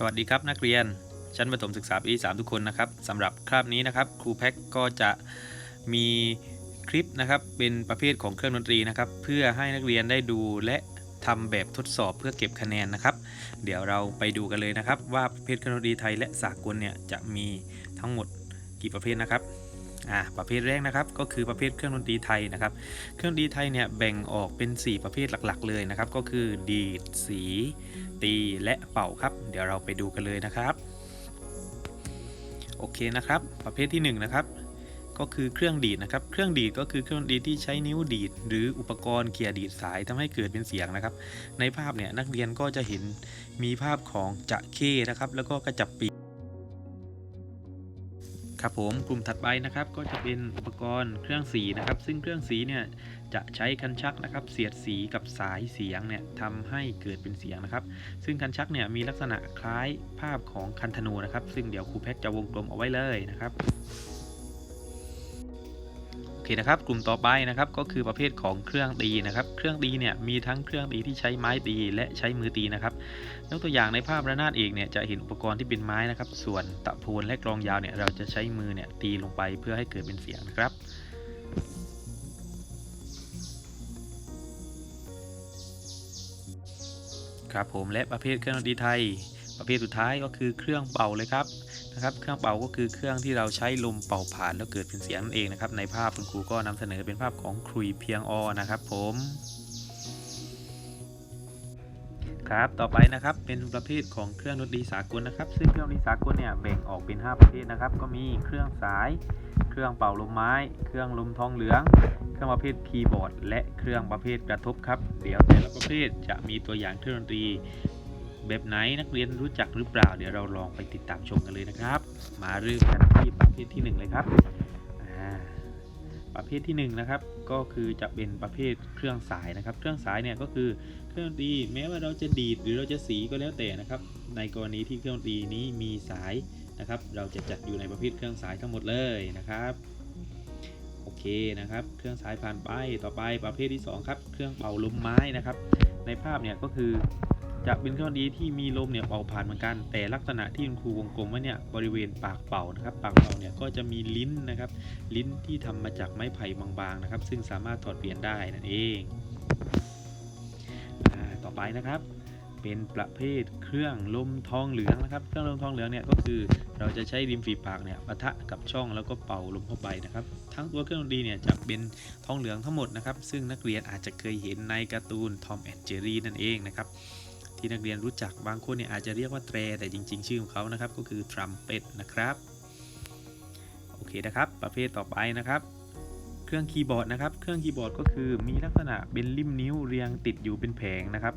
สวัสดีครับนักเรียน ชั้นประถมศึกษาปีที่3ทุกคนนะครับสำหรับคราบนี้นะครับ ครูแพ็กก็จะมีคลิปนะครับ เป็นประเภทของเครื่องดนตรีนะครับ เพื่อให้นักเรียนได้ดูและทำแบบทดสอบเพื่อเก็บคะแนนนะครับ เดี๋ยวเราไปดูกันเลยนะครับ ว่าประเภทเครื่องดนตรีไทยและสากลเนี่ยจะมีทั้งหมดกี่ประเภทนะครับ อ่าประเภทแรกนะครับก็คือประเภทเครื่องดนตรีไทยนะครับ เครื่องดนตรีไทยเนี่ยแบ่งออกเป็น 4 ประเภทหลักๆ เลยนะครับ ก็คือดีดสี ตีและเป่าครับ เดี๋ยวเราไปดูกันเลยนะครับ โอเคนะครับ ประเภทที่ 1นงนะครับก็คือเครื่องดีดนะครับ เครื่องดีดก็คือเครื่องดีดที่ใช้นิ้วดีด หรืออุปกรณ์เกี่ยดีดสายทำให้เกิดเป็นเสียงนะครับ ในภาพเนี่ยนักเรียนก็จะเห็นมีภาพของจะเข้นะครับ แล้วก็กระจับปีก ครับผมกลุ่มถัดไปนะครับก็จะเป็นอุปกรณ์เครื่องสีนะครับ ซึ่งเครื่องสีเนี่ยจะใช้คันชักนะครับ เสียดสีกับสายเสียงเนี่ยทำให้เกิดเป็นเสียงนะครับ ซึ่งคันชักเนี่ยมีลักษณะคล้ายภาพของคันธนูนะครับ ซึ่งเดี๋ยวครูแพ็กจะวงกลมเอาไว้เลยนะครับ เคนะครับกลุ่มต่อไปนะครับก็คือประเภทของเครื่องตีนะครับ เครื่องตีเนี่ยมีทั้งเครื่องตีที่ใช้ไม้ตีและใช้มือตีนะครับยกตัวอย่างในภาพระนาดเอกเนี่ยจะเห็นอุปกรณ์ที่เป็นไม้นะครับ ส่วนตะโพนและกลองยาวเนี่ยเราจะใช้มือเนี่ยตีลงไปเพื่อให้เกิดเป็นเสียงนะครับครับผมและประเภทเครื่องดนตรีไทย ประเภทสุดท้ายก็คือเครื่องเป่าเลยครับนะครับ เครื่องเป่าก็คือเครื่องที่เราใช้ลมเป่าผ่านแล้วเกิดเป็นเสียงนั่นเองนะครับ ในภาพคุณครูก็นำเสนอเป็นภาพของครุยเพียงออนะครับ ผมครับ ต่อไปนะครับ เป็นประเภทของเครื่องดนตรีสากลนะครับ ซึ่งเครื่องดนตรีสากลเนี่ยแบ่งออกเป็น 5 ประเภทนะครับ ก็มีเครื่องสาย เครื่องเป่าลมไม้ เครื่องลมทองเหลือง เครื่องประเภทคีย์บอร์ด และเครื่องประเภทกระทบครับ เดี๋ยวแต่ละประเภทจะมีตัวอย่างเครื่องดนตรี แบบไหนนักเรียนรู้จักหรือเปล่า เดี๋ยวเราลองไปติดตามชมกันเลยนะครับ มาเริ่มกันที่ประเภทที่ 1 เลยครับประเภทที่1นะครับก็คือจะเป็นประเภทเครื่องสายนะครับ เครื่องสายเนี่ยก็คือเครื่องดนตรีแม้ว่าเราจะดีดหรือเราจะสีก็แล้วแต่นะครับ ในกรณีที่เครื่องดนตรีนี้มีสายนะครับ เราจะจัดอยู่ในประเภทเครื่องสายทั้งหมดเลยนะครับโอเคนะครับ เครื่องสายผ่านไปต่อไปประเภทที่ 2 ครับ เครื่องเป่าลมไม้นะครับ ในภาพเนี่ยก็คือ จะเป็นเครื่องดีที่มีลมเนี่ยเป่าผ่านเหมือนกัน แต่ลักษณะที่คุณครูวงกลมไว้เนี่ยบริเวณปากเป่านะครับ ปากเป่าเนี่ยก็จะมีลิ้นนะครับ ลิ้นที่ทำมาจากไม้ไผ่บางๆนะครับ ซึ่งสามารถถอดเปลี่ยนได้นั่นเองต่อไปนะครับเป็นประเภทเครื่องลมทองเหลืองนะครับ เครื่องลมทองเหลืองเนี่ยก็คือเราจะใช้ริมฝีปากเนี่ยปะทะกับช่องแล้วก็เป่าลมเข้าไปนะครับ ทั้งตัวเครื่องดนตรีเนี่ยจะเป็นทองเหลืองทั้งหมดนะครับ ซึ่งนักเรียนอาจจะเคยเห็นในการ์ตูนทอมแอนเจอรี่นั่นเองนะครับ ที่นักเรียนรู้จักบางคนเนี่ยอาจจะเรียกว่าแตร แต่จริง ๆ ชื่อของเขานะครับก็คือทรัมเป็ตนะครับโอเคนะครับประเภทต่อไปนะครับ เครื่องคีย์บอร์ดนะครับ เครื่องคีย์บอร์ดก็คือมีลักษณะเป็นริมนิ้วเรียงติดอยู่เป็นแผงนะครับ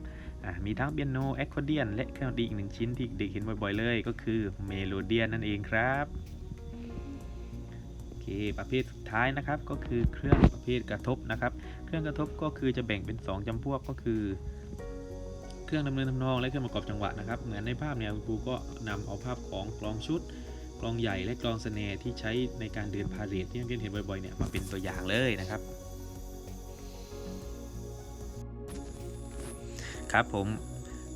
มีทั้งเปียโนแอคคอร์เดียนและเครื่องดนตรีอีกหนึ่งชิ้นที่เด็กเห็นบ่อยๆเลย ก็คือเมโลเดียนนั่นเองครับโอเคประเภทสุดท้ายนะครับก็คือเครื่องประเภทกระทบนะครับ เครื่องกระทบก็คือจะแบ่งเป็น 2จำพวกก็คือ เครื่องดำเนินทำนองและเครื่องประกอบจังหวะนะครับ เหมือนในภาพเนี่ยคุณครูก็นำเอาภาพของกลองชุดกลองใหญ่และกลองสแนร์ที่ใช้ในการเดินพาเหรดที่นักเรียนเห็นบ่อยๆเนี่ยมาเป็นตัวอย่างเลยนะครับครับผม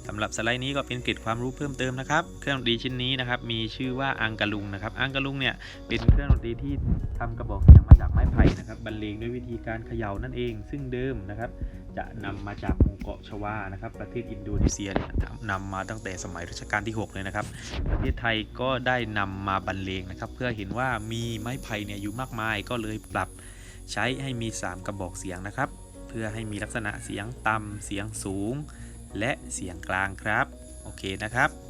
สำหรับสไลด์นี้ก็เป็นเกร็ดความรู้เพิ่มเติมนะครับ เครื่องดนตรีชิ้นนี้นะครับมีชื่อว่าอังกะลุงนะครับ อังกะลุงเนี่ยเป็นเครื่องดนตรีที่ทำกระบอกเสียงมาจากไม้ไผ่นะครับบรรเลงด้วยวิธีการเขย่านั่นเอง ซึ่งเดิมนะครับ จะนำมาจากหมู่เกาะชวานะครับ ประเทศอินโดนีเซียเนี่ยนำมาตั้งแต่สมัยรัชกาลที่ 6 เลยนะครับ ประเทศไทยก็ได้นำมาบรรเลงนะครับ เพื่อเห็นว่ามีไม้ไผ่เนี่ยอยู่มากมายก็เลยปรับใช้ให้มี 3 กระบอกเสียงนะครับ เพื่อให้มีลักษณะเสียงต่ำเสียงสูง และเสียงกลางครับ โอเคนะครับ